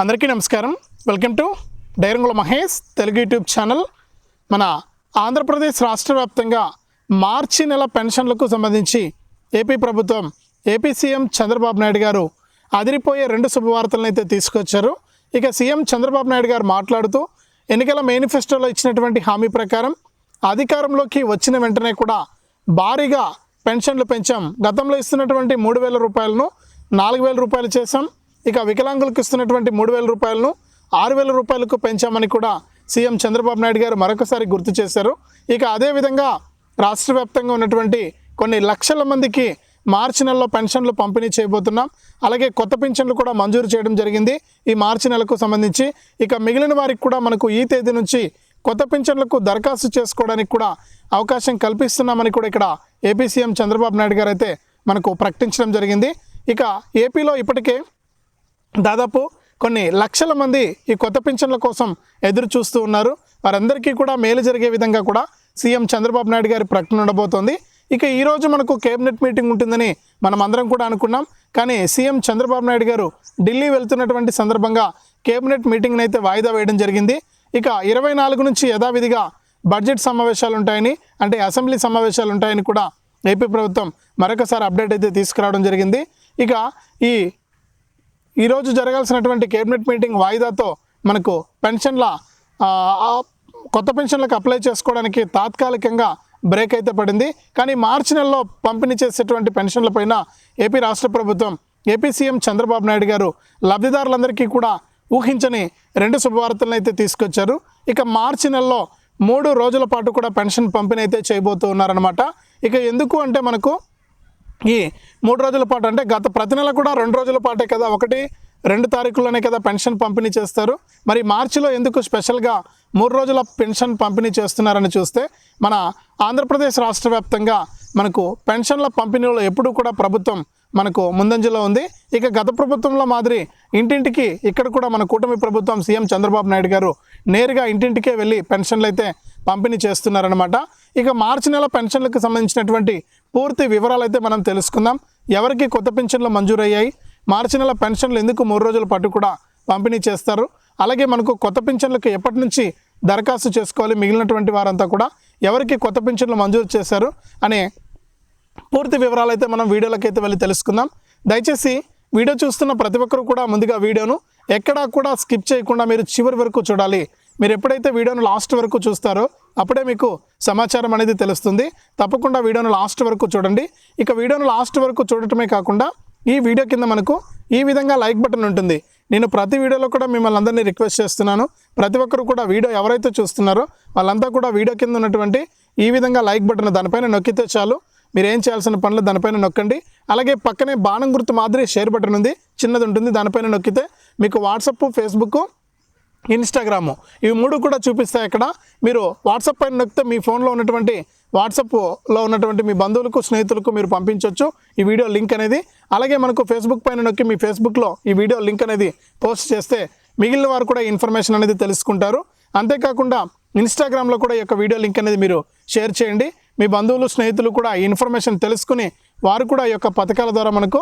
అందరికీ నమస్కారం. Welcome to Dairangula Mahesh Telugu YouTube channel. మన ఆంధ్రప్రదేశ్ రాష్ట్ర వ్యాప్తంగా మార్చి నెల పెన్షన్లకు సంబంధించి ఏపీ ప్రభుత్వం ఏపీ సీఎం చంద్రబాబు నాయుడు గారు అదిరిపోయే రెండు శుభవార్తలను అయితే తీసుకొచ్చారు. ఇక సీఎం చంద్రబాబు నాయుడు గారు మాట్లాడుతూ ఎన్నికల మేనిఫెస్టోలో ఇచ్చినటువంటి హామీ ప్రకారం అధికారంలోకి వచ్చిన వెంటనే కూడా భారీగా పెన్షన్లు పెంచాం. గతంలో ఇస్తున్నటువంటి మూడు వేల రూపాయలను నాలుగు వేల రూపాయలు చేశాం. ఇక వికలాంగులకు ఇస్తున్నటువంటి మూడు వేల రూపాయలను ఆరు వేల రూపాయలకు పెంచామని కూడా సీఎం చంద్రబాబు నాయుడు గారు మరొకసారి గుర్తు చేశారు. ఇక అదేవిధంగా రాష్ట్ర వ్యాప్తంగా ఉన్నటువంటి కొన్ని లక్షల మందికి మార్చి నెలలో పెన్షన్లు పంపిణీ చేయబోతున్నాం. అలాగే కొత్త పెన్షన్లు కూడా మంజూరు చేయడం జరిగింది. ఈ మార్చి నెలకు సంబంధించి ఇక మిగిలిన వారికి కూడా మనకు ఈ తేదీ నుంచి కొత్త పెన్షన్లకు దరఖాస్తు చేసుకోవడానికి కూడా అవకాశం కల్పిస్తున్నామని కూడా ఇక్కడ ఏపీ సీఎం చంద్రబాబు నాయుడు గారు అయితే మనకు ప్రకటించడం జరిగింది. ఇక ఏపీలో ఇప్పటికే దాదాపు కొన్ని లక్షల మంది ఈ కొత్త పింఛన్ల కోసం ఎదురు చూస్తూ ఉన్నారు. వారందరికీ కూడా మేలు జరిగే విధంగా కూడా సీఎం చంద్రబాబు నాయుడు గారి ప్రకటన ఉండబోతోంది. ఇక ఈరోజు మనకు కేబినెట్ మీటింగ్ ఉంటుందని మనం అందరం కూడా అనుకున్నాం. కానీ సీఎం చంద్రబాబు నాయుడు గారు ఢిల్లీ వెళ్తున్నటువంటి సందర్భంగా కేబినెట్ మీటింగ్ని అయితే వాయిదా వేయడం జరిగింది. ఇక ఇరవై నాలుగు నుంచి యథావిధిగా బడ్జెట్ సమావేశాలు ఉంటాయని అంటే అసెంబ్లీ సమావేశాలు ఉంటాయని కూడా ఏపీ ప్రభుత్వం మరొకసారి అప్డేట్ అయితే తీసుకురావడం జరిగింది. ఇక ఈ ఈరోజు జరగాల్సినటువంటి కేబినెట్ మీటింగ్ వాయిదాతో మనకు పెన్షన్ల కొత్త పెన్షన్లకు అప్లై చేసుకోవడానికి తాత్కాలికంగా బ్రేక్ అయితే పడింది. కానీ మార్చి నెలలో పంపిణీ చేసేటువంటి పెన్షన్లపైన ఏపీ రాష్ట్ర ప్రభుత్వం ఏపీ సీఎం చంద్రబాబు నాయుడు గారు లబ్ధిదారులందరికీ కూడా ఊహించని రెండు శుభవార్తలను అయితే తీసుకొచ్చారు. ఇక మార్చి నెలలో మూడు రోజుల పాటు కూడా పెన్షన్ పంపిణీ అయితే చేయబోతూ ఉన్నారనమాట ఇక ఎందుకు అంటే మనకు ఈ మూడు రోజుల పాటు అంటే గత ప్రతి నెల కూడా రెండు రోజుల పాటే కదా ఒకటి రెండు తారీఖులోనే కదా పెన్షన్ పంపిణీ చేస్తారు. మరి మార్చిలో ఎందుకు స్పెషల్గా మూడు రోజుల పెన్షన్ పంపిణీ చేస్తున్నారని చూస్తే మన ఆంధ్రప్రదేశ్ రాష్ట్ర వ్యాప్తంగా మనకు పెన్షన్ల పంపిణీలో ఎప్పుడూ కూడా ప్రభుత్వం మనకు ముందంజలో ఉంది. ఇక గత ప్రభుత్వంలో మాదిరి ఇంటింటికి ఇక్కడ కూడా మన కూటమి ప్రభుత్వం సీఎం చంద్రబాబు నాయుడు గారు నేరుగా ఇంటింటికే వెళ్ళి పెన్షన్లు అయితే పంపిణీ చేస్తున్నారనమాట ఇక మార్చి నెల పెన్షన్లకు సంబంధించినటువంటి పూర్తి వివరాలు అయితే మనం తెలుసుకుందాం. ఎవరికి కొత్త పెన్షన్లు మంజూరయ్యాయి? మార్చి నెల పెన్షన్లు ఎందుకు మూడు రోజుల పాటు కూడా పంపిణీ చేస్తారు? అలాగే మనకు కొత్త పెన్షన్లకు ఎప్పటి నుంచి దరఖాస్తు చేసుకోవాలి? మిగిలినటువంటి వారంతా కూడా ఎవరికి కొత్త పెన్షన్లు మంజూరు చేశారు? అనే పూర్తి వివరాలు అయితే మనం వీడియోలోకి అయితే వెళ్ళి తెలుసుకుందాం. దయచేసి వీడియో చూస్తున్న ప్రతి ఒక్కరు కూడా ముందుగా వీడియోను ఎక్కడా కూడా స్కిప్ చేయకుండా మీరు చివరి వరకు చూడాలి. మీరు ఎప్పుడైతే వీడియోను లాస్ట్ వరకు చూస్తారో అప్పుడే మీకు సమాచారం అనేది తెలుస్తుంది. తప్పకుండా వీడియోను లాస్ట్ వరకు చూడండి. ఇక వీడియోను లాస్ట్ వరకు చూడటమే కాకుండా ఈ వీడియో కింద మనకు ఈ విధంగా లైక్ బటన్ ఉంటుంది. నేను ప్రతి వీడియోలో కూడా మిమ్మల్ని అందరినీ రిక్వెస్ట్ చేస్తున్నాను. ప్రతి ఒక్కరు కూడా వీడియో ఎవరైతే చూస్తున్నారో వాళ్ళంతా కూడా వీడియో కింద ఉన్నటువంటి ఈ విధంగా లైక్ బటన్ దానిపైన నొక్కితే చాలు. మీరు ఏం చేయాల్సిన పనులు దానిపైన నొక్కండి. అలాగే పక్కనే బాణం గుర్తు మాదిరి షేర్ బటన్ ఉంది. చిన్నది ఉంటుంది. దానిపైన నొక్కితే మీకు వాట్సప్ ఫేస్బుక్ ఇన్స్టాగ్రాము. ఇవి మూడు కూడా చూపిస్తాయి ఇక్కడ. మీరు వాట్సాప్ పైన నొక్కితే మీ ఫోన్లో ఉన్నటువంటి వాట్సాప్లో ఉన్నటువంటి మీ బంధువులకు స్నేహితులకు మీరు పంపించవచ్చు ఈ వీడియో లింక్ అనేది. అలాగే మనకు ఫేస్బుక్ పైన నొక్కి మీ ఫేస్బుక్లో ఈ వీడియో లింక్ అనేది పోస్ట్ చేస్తే మిగిలిన వారు కూడా ఇన్ఫర్మేషన్ అనేది తెలుసుకుంటారు. అంతేకాకుండా ఇన్స్టాగ్రామ్లో కూడా ఈ యొక్క వీడియో లింక్ అనేది మీరు షేర్ చేయండి. మీ బంధువులు స్నేహితులు కూడా ఈ ఇన్ఫర్మేషన్ తెలుసుకుని వారు కూడా ఈ యొక్క పథకాల ద్వారా మనకు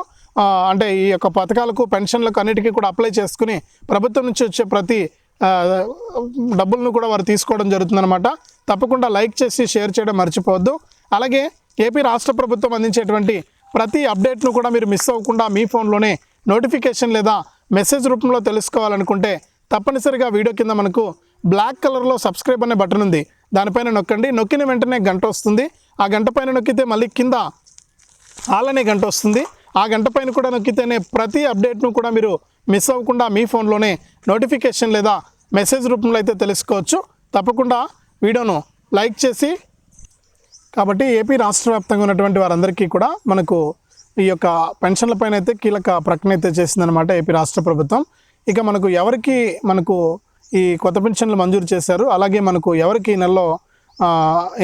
అంటే ఈ యొక్క పథకాలకు పెన్షన్లకు అన్నిటికీ కూడా అప్లై చేసుకుని ప్రభుత్వం నుంచి వచ్చే ప్రతి డబ్బులను కూడా వారు తీసుకోవడం జరుగుతుందన్నమాట. తప్పకుండా లైక్ చేసి షేర్ చేయడం మర్చిపోవద్దు. అలాగే ఏపీ రాష్ట్ర ప్రభుత్వం అందించేటువంటి ప్రతి అప్డేట్ను కూడా మీరు మిస్ అవ్వకుండా మీ ఫోన్లోనే నోటిఫికేషన్ లేదా మెసేజ్ రూపంలో తెలుసుకోవాలనుకుంటే తప్పనిసరిగా వీడియో కింద మనకు బ్లాక్ కలర్లో సబ్స్క్రైబ్ అనే బటన్ ఉంది. దానిపైన నొక్కండి. నొక్కిన వెంటనే గంట వస్తుంది. ఆ గంట పైన నొక్కితే మళ్ళీ కింద ఆల్ అనే గంట వస్తుంది. ఆ గంట పైన కూడా నొక్కితేనే ప్రతి అప్డేట్ను కూడా మీరు మిస్ అవ్వకుండా మీ ఫోన్లోనే నోటిఫికేషన్ లేదా మెసేజ్ రూపంలో అయితే తెలుసుకోవచ్చు. తప్పకుండా వీడియోను లైక్ చేసి కాబట్టి ఏపీ రాష్ట్ర వ్యాప్తంగా ఉన్నటువంటి వారందరికీ కూడా మనకు ఈ యొక్క పెన్షన్లపైన అయితే కీలక ప్రకటన అయితే చేసిందనమాట ఏపీ రాష్ట్ర ప్రభుత్వం. ఇక మనకు ఎవరికి మనకు ఈ కొత్త పెన్షన్లు మంజూరు చేశారు అలాగే మనకు ఎవరికి నెలలో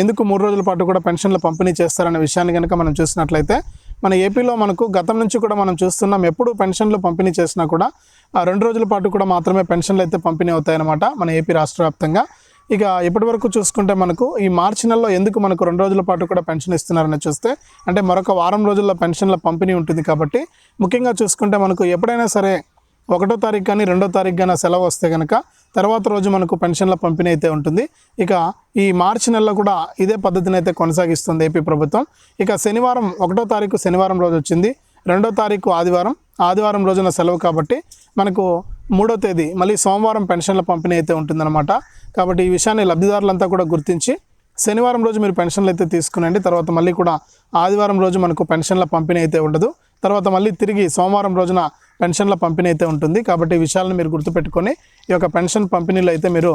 ఎందుకు మూడు రోజుల పాటు కూడా పెన్షన్లు పంపిణీ చేస్తారనే విషయాన్ని కనుక మనం చూసినట్లయితే మన ఏపీలో మనకు గతం నుంచి కూడా మనం చూస్తున్నాం ఎప్పుడు పెన్షన్లు పంపిణీ చేసినా కూడా రెండు రోజుల పాటు కూడా మాత్రమే పెన్షన్లు అయితే పంపిణీ అవుతాయన్నమాట మన ఏపీ రాష్ట్ర వ్యాప్తంగా. ఇక ఇప్పటి వరకు చూసుకుంటే మనకు ఈ మార్చి నెలలో ఎందుకు మనకు రెండు రోజుల పాటు కూడా పెన్షన్ ఇస్తున్నారని చూస్తే అంటే మరొక వారం రోజుల్లో పెన్షన్ల పంపిణీ ఉంటుంది కాబట్టి ముఖ్యంగా చూసుకుంటే మనకు ఎప్పుడైనా సరే ఒకటో తారీఖు కానీ రెండో తారీఖు కానీ సెలవు వస్తే కనుక తర్వాత రోజు మనకు పెన్షన్ల పంపిణీ అయితే ఉంటుంది. ఇక ఈ మార్చి నెలలో కూడా ఇదే పద్ధతిని అయితే కొనసాగిస్తుంది ఏపీ ప్రభుత్వం. ఇక శనివారం ఒకటో తారీఖు శనివారం రోజు వచ్చింది. రెండో తారీఖు ఆదివారం. ఆదివారం రోజున సెలవు కాబట్టి మనకు మూడో తేదీ మళ్ళీ సోమవారం పెన్షన్ల పంపిణీ అయితే ఉంటుందన్నమాట. కాబట్టి ఈ విషయాన్ని లబ్ధిదారులంతా కూడా గుర్తించి శనివారం రోజు మీరు పెన్షన్లు అయితే తీసుకునండి. తర్వాత మళ్ళీ కూడా ఆదివారం రోజు మనకు పెన్షన్ల పంపిణీ అయితే ఉండదు. తర్వాత మళ్ళీ తిరిగి సోమవారం రోజున పెన్షన్ల పంపిణీ అయితే ఉంటుంది. కాబట్టి ఈ విషయాలను మీరు గుర్తుపెట్టుకొని ఈ యొక్క పెన్షన్ పంపిణీలో అయితే మీరు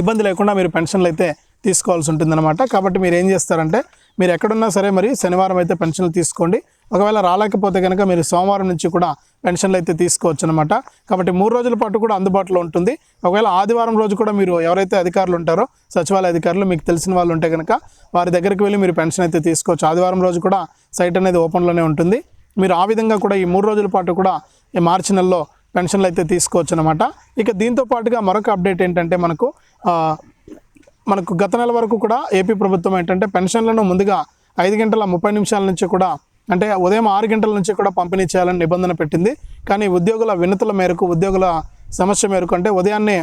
ఇబ్బంది లేకుండా మీరు పెన్షన్లు అయితే తీసుకోవాల్సి ఉంటుందన్నమాట. కాబట్టి మీరు ఏం చేస్తారంటే మీరు ఎక్కడున్నా సరే మరి శనివారం అయితే పెన్షన్లు తీసుకోండి. ఒకవేళ రాలేకపోతే కనుక మీరు సోమవారం నుంచి కూడా పెన్షన్లు అయితే తీసుకోవచ్చు అనమాట కాబట్టి మూడు రోజుల పాటు కూడా అందుబాటులో ఉంటుంది. ఒకవేళ ఆదివారం రోజు కూడా మీరు ఎవరైతే అధికారులు ఉంటారో సచివాలయ అధికారులు మీకు తెలిసిన వాళ్ళు ఉంటే కనుక వారి దగ్గరికి వెళ్ళి మీరు పెన్షన్ అయితే తీసుకోవచ్చు. ఆదివారం రోజు కూడా సైట్ అనేది ఓపెన్లోనే ఉంటుంది. మీరు ఆ విధంగా కూడా ఈ మూడు రోజుల పాటు కూడా ఈ మార్చి నెలలో పెన్షన్లు అయితే తీసుకోవచ్చు అనమాట ఇక దీంతో పాటుగా మరొక అప్డేట్ ఏంటంటే మనకు మనకు గత నెల వరకు కూడా ఏపీ ప్రభుత్వం ఏంటంటే పెన్షన్లను ముందుగా ఐదు గంటల ముప్పై నిమిషాల నుంచి కూడా అంటే ఉదయం ఆరు గంటల నుంచి కూడా పంపిణీ చేయాలని నిబంధన పెట్టింది. కానీ ఉద్యోగుల వినతుల మేరకు ఉద్యోగుల సమస్య మేరకు అంటే ఉదయాన్నే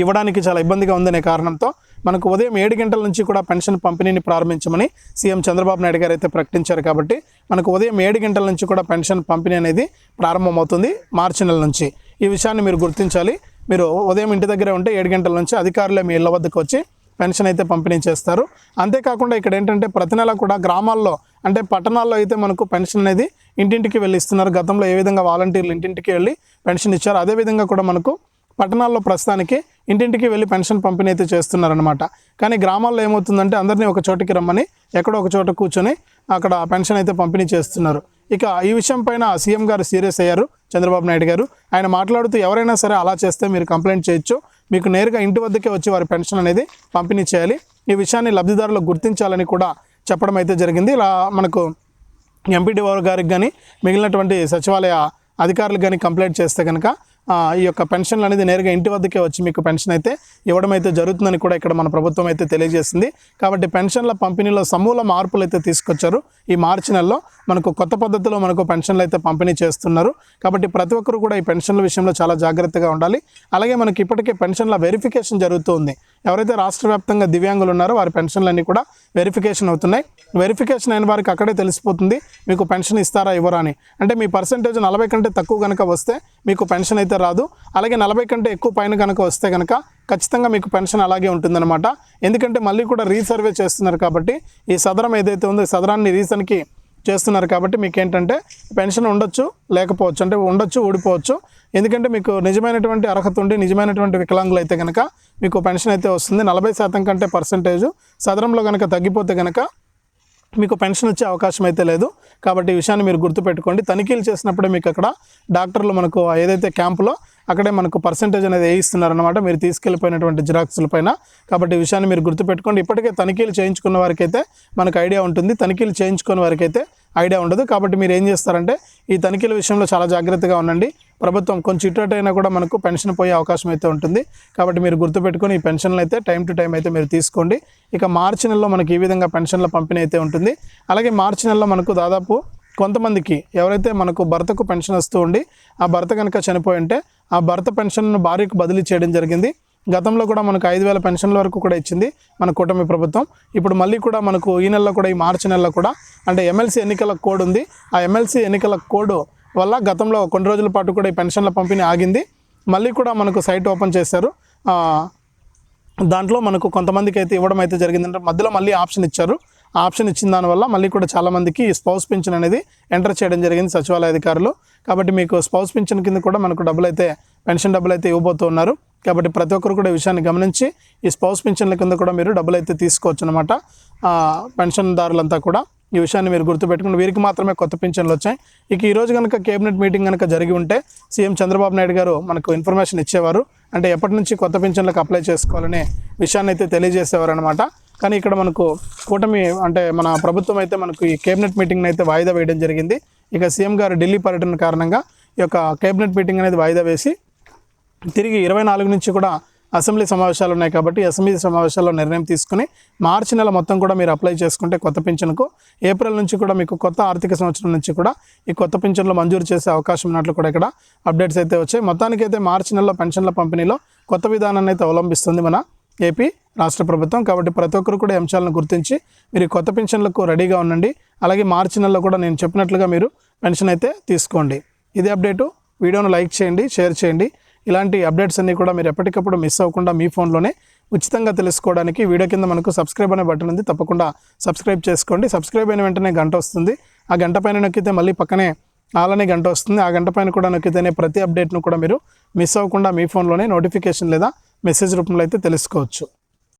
ఇవ్వడానికి చాలా ఇబ్బందిగా ఉందనే కారణంతో మనకు ఉదయం ఏడు గంటల నుంచి కూడా పెన్షన్ పంపిణీని ప్రారంభించమని సీఎం చంద్రబాబు నాయుడు గారు అయితే ప్రకటించారు కాబట్టి మనకు ఉదయం ఏడు గంటల నుంచి కూడా పెన్షన్ పంపిణీ అనేది ప్రారంభమవుతుంది మార్చి నెల నుంచి. ఈ విషయాన్ని మీరు గుర్తించాలి. మీరు ఉదయం ఇంటి దగ్గర ఉంటే ఏడు గంటల నుంచి అధికారులే మీ ఇళ్ళ వద్దకు వచ్చి పెన్షన్ అయితే పంపిణీ చేస్తారు. అంతేకాకుండా ఇక్కడ ఏంటంటే ప్రతి నెల కూడా గ్రామాల్లో అంటే పట్టణాల్లో అయితే మనకు పెన్షన్ అనేది ఇంటింటికి వెళ్ళి ఇస్తున్నారు. గతంలో ఏ విధంగా వాలంటీర్లు ఇంటింటికి వెళ్ళి పెన్షన్ ఇచ్చారు. అదే విధంగా కూడా మనకు పట్టణాల్లో ప్రస్తుతానికి ఇంటింటికి వెళ్ళి పెన్షన్ పంపిణీ అయితే చేస్తున్నారనమాట కానీ గ్రామాల్లో ఏమవుతుందంటే అందరినీ ఒక చోటికి రమ్మని ఎక్కడో ఒక చోట కూర్చొని అక్కడ పెన్షన్ అయితే పంపిణీ చేస్తున్నారు. ఇక ఈ విషయం పైన సీఎం గారు సీరియస్ అయ్యారు చంద్రబాబు నాయుడు గారు. ఆయన మాట్లాడుతూ ఎవరైనా సరే అలా చేస్తే మీరు కంప్లైంట్ చేయొచ్చు. మీకు నేరుగా ఇంటి వద్దకే వచ్చి వారి పెన్షన్ అనేది పంపిణీ చేయాలి. ఈ విషయాన్ని లబ్ధిదారులు గుర్తించాలని కూడా చెప్పడం అయితే జరిగింది. ఇలా మనకు ఎంపీడీఓ గారికి కానీ మిగిలినటువంటి సచివాలయ అధికారులకు కానీ కంప్లైంట్ చేస్తే కనుక ఈ యొక్క పెన్షన్లు అనేది నేరుగా ఇంటి వద్దకే వచ్చి మీకు పెన్షన్ అయితే ఇవ్వడం అయితే జరుగుతుందని కూడా ఇక్కడ మన ప్రభుత్వం అయితే తెలియజేసింది. కాబట్టి పెన్షన్ల పంపిణీలో సమూల మార్పులు అయితే తీసుకొచ్చారు. ఈ మార్చి నెలలో మనకు కొత్త పద్ధతిలో మనకు పెన్షన్లు అయితే పంపిణీ చేస్తున్నారు. కాబట్టి ప్రతి ఒక్కరు కూడా ఈ పెన్షన్ల విషయంలో చాలా జాగ్రత్తగా ఉండాలి. అలాగే మనకి ఇప్పటికే పెన్షన్ల వెరిఫికేషన్ జరుగుతుంది ఎవరైతే రాష్ట్ర వ్యాప్తంగా దివ్యాంగులు ఉన్నారో వారి పెన్షన్లన్నీ కూడా వెరిఫికేషన్ అవుతున్నాయి. వెరిఫికేషన్ అయిన వారికి అక్కడే తెలిసిపోతుంది మీకు పెన్షన్ ఇస్తారా ఇవ్వరా అని. అంటే మీ పర్సంటేజ్ నలభై కంటే తక్కువ కనుక వస్తే మీకు పెన్షన్ అయితే రాదు. అలాగే నలభై కంటే ఎక్కువ పైన కనుక వస్తే కనుక ఖచ్చితంగా మీకు పెన్షన్ అలాగే ఉంటుందన్నమాట. ఎందుకంటే మళ్ళీ కూడా రీసర్వే చేస్తున్నారు కాబట్టి ఈ సదరం ఏదైతే ఉందో సదరాన్ని రీసన్కి చేస్తున్నారు కాబట్టి మీకు ఏంటంటే పెన్షన్ ఉండొచ్చు లేకపోవచ్చు. అంటే ఉండొచ్చు ఊడిపోవచ్చు. ఎందుకంటే మీకు నిజమైనటువంటి అర్హత ఉండి నిజమైనటువంటి వికలాంగులు అయితే కనుక మీకు పెన్షన్ అయితే వస్తుంది. నలభై శాతం కంటే పర్సంటేజ్ సదరంలో కనుక తగ్గిపోతే కనుక మీకు పెన్షన్ వచ్చే అవకాశం అయితే లేదు. కాబట్టి ఈ విషయాన్ని మీరు గుర్తుపెట్టుకోండి. తనిఖీలు చేసినప్పుడే మీకు అక్కడ డాక్టర్లు మనకు ఏదైతే క్యాంపులో అక్కడే మనకు పర్సంటేజ్ అనేది వేయిస్తున్నారనమాట మీరు తీసుకెళ్ళిపోయినటువంటి జిరాక్స్ల పైన. కాబట్టి ఈ విషయాన్ని మీరు గుర్తుపెట్టుకోండి. ఇప్పటికే తనిఖీలు చేయించుకున్న వారికైతే మనకు ఐడియా ఉంటుంది. తనిఖీలు చేయించుకున్న వారికైతే ఐడియా ఉండదు. కాబట్టి మీరు ఏం చేస్తారంటే ఈ తనిఖీల విషయంలో చాలా జాగ్రత్తగా ఉండండి. ప్రభుత్వం కొంచెం ఇటు కూడా మనకు పెన్షన్ పోయే అవకాశం అయితే ఉంటుంది. కాబట్టి మీరు గుర్తుపెట్టుకొని ఈ పెన్షన్లు అయితే టైం టు టైం అయితే మీరు తీసుకోండి. ఇక మార్చి నెలలో మనకి ఈ విధంగా పెన్షన్ల పంపిణీ అయితే ఉంటుంది. అలాగే మార్చి నెలలో మనకు దాదాపు కొంతమందికి ఎవరైతే మనకు భర్తకు పెన్షన్ వస్తూ ఉండి ఆ భర్త కనుక చనిపోయి ఉంటే ఆ భర్త పెన్షన్ను భార్యకు బదిలీ చేయడం జరిగింది. గతంలో కూడా మనకు ఐదు వేల పెన్షన్ల వరకు కూడా ఇచ్చింది మన కూటమి ప్రభుత్వం. ఇప్పుడు మళ్ళీ కూడా మనకు ఈ నెలలో కూడా ఈ మార్చి నెలలో కూడా అంటే ఎమ్మెల్సీ ఎన్నికల కోడ్ ఉంది. ఆ ఎమ్మెల్సీ ఎన్నికల కోడ్ వల్ల గతంలో కొన్ని రోజుల పాటు కూడా ఈ పెన్షన్ల పంపిణీ ఆగింది. మళ్ళీ కూడా మనకు సైట్ ఓపెన్ చేశారు. దాంట్లో మనకు కొంతమందికి అయితే ఇవ్వడం అయితే జరిగిందంటే మధ్యలో మళ్ళీ ఆప్షన్ ఇచ్చారు. ఆ ఆప్షన్ ఇచ్చిన దానివల్ల మళ్ళీ కూడా చాలామందికి ఈ స్పౌస్ పింఛన్ అనేది ఎంటర్ చేయడం జరిగింది సచివాలయ అధికారులు. కాబట్టి మీకు స్పౌస్ పింఛన్ కింద కూడా మనకు డబ్బులు అయితే పెన్షన్ డబ్బులు అయితే ఇవ్వబోతున్నారు. కాబట్టి ప్రతి ఒక్కరు కూడా ఈ విషయాన్ని గమనించి ఈ స్పౌస్ పింఛన్ల కింద కూడా మీరు డబ్బులు అయితే తీసుకోవచ్చు అనమాట పెన్షన్దారులంతా కూడా ఈ విషయాన్ని మీరు గుర్తుపెట్టుకుని వీరికి మాత్రమే కొత్త పింఛన్లు వచ్చాయి. ఇక ఈరోజు కనుక కేబినెట్ మీటింగ్ కనుక జరిగి ఉంటే సీఎం చంద్రబాబు నాయుడు గారు మనకు ఇన్ఫర్మేషన్ ఇచ్చేవారు. అంటే ఎప్పటి నుంచి కొత్త పింఛన్లకు అప్లై చేసుకోవాలనే విషయాన్ని అయితే తెలియజేసేవారు అనమాట కానీ ఇక్కడ మనకు కూటమి అంటే మన ప్రభుత్వం అయితే మనకు ఈ కేబినెట్ మీటింగ్ని అయితే వాయిదా వేయడం జరిగింది. ఇక సీఎం గారు ఢిల్లీ పర్యటన కారణంగా ఈ యొక్క కేబినెట్ మీటింగ్ అనేది వాయిదా వేసి తిరిగి ఇరవై నాలుగు నుంచి కూడా అసెంబ్లీ సమావేశాలు ఉన్నాయి కాబట్టి అసెంబ్లీ సమావేశాల్లో నిర్ణయం తీసుకుని మార్చి నెల మొత్తం కూడా మీరు అప్లై చేసుకుంటే కొత్త పింఛన్కు ఏప్రిల్ నుంచి కూడా మీకు కొత్త ఆర్థిక సంవత్సరం నుంచి కూడా ఈ కొత్త పింఛన్లు మంజూరు చేసే అవకాశం ఉన్నట్లు కూడా ఇక్కడ అప్డేట్స్ అయితే వచ్చాయి. మొత్తానికైతే మార్చి నెలలో పెన్షన్ల పంపిణీలో కొత్త విధానాన్ని అయితే అవలంబిస్తుంది మన ఏపీ రాష్ట్ర ప్రభుత్వం. కాబట్టి ప్రతి ఒక్కరు కూడా అంశాలను గుర్తించి మీరు కొత్త పెన్షన్లకు రెడీగా ఉండండి. అలాగే మార్చి నెలలో కూడా నేను చెప్పినట్లుగా మీరు పెన్షన్ అయితే తీసుకోండి. ఇది అప్డేటు. వీడియోను లైక్ చేయండి షేర్ చేయండి. ఇలాంటి అప్డేట్స్ అన్నీ కూడా మీరు ఎప్పటికప్పుడు మిస్ అవ్వకుండా మీ ఫోన్లోనే ఉచితంగా తెలుసుకోవడానికి వీడియో కింద మనకు సబ్స్క్రైబ్ అనే బటన్ ఉంది. తప్పకుండా సబ్స్క్రైబ్ చేసుకోండి. సబ్స్క్రైబ్ అయిన వెంటనే గంట వస్తుంది. ఆ గంట పైన నొక్కితే మళ్ళీ పక్కనే అలానే గంట వస్తుంది. ఆ గంట పైన కూడా నొక్కితేనే ప్రతి అప్డేట్ను కూడా మీరు మిస్ అవ్వకుండా మీ ఫోన్లోనే నోటిఫికేషన్ లేదా మెసేజ్ రూపంలో అయితే తెలుసుకోవచ్చు.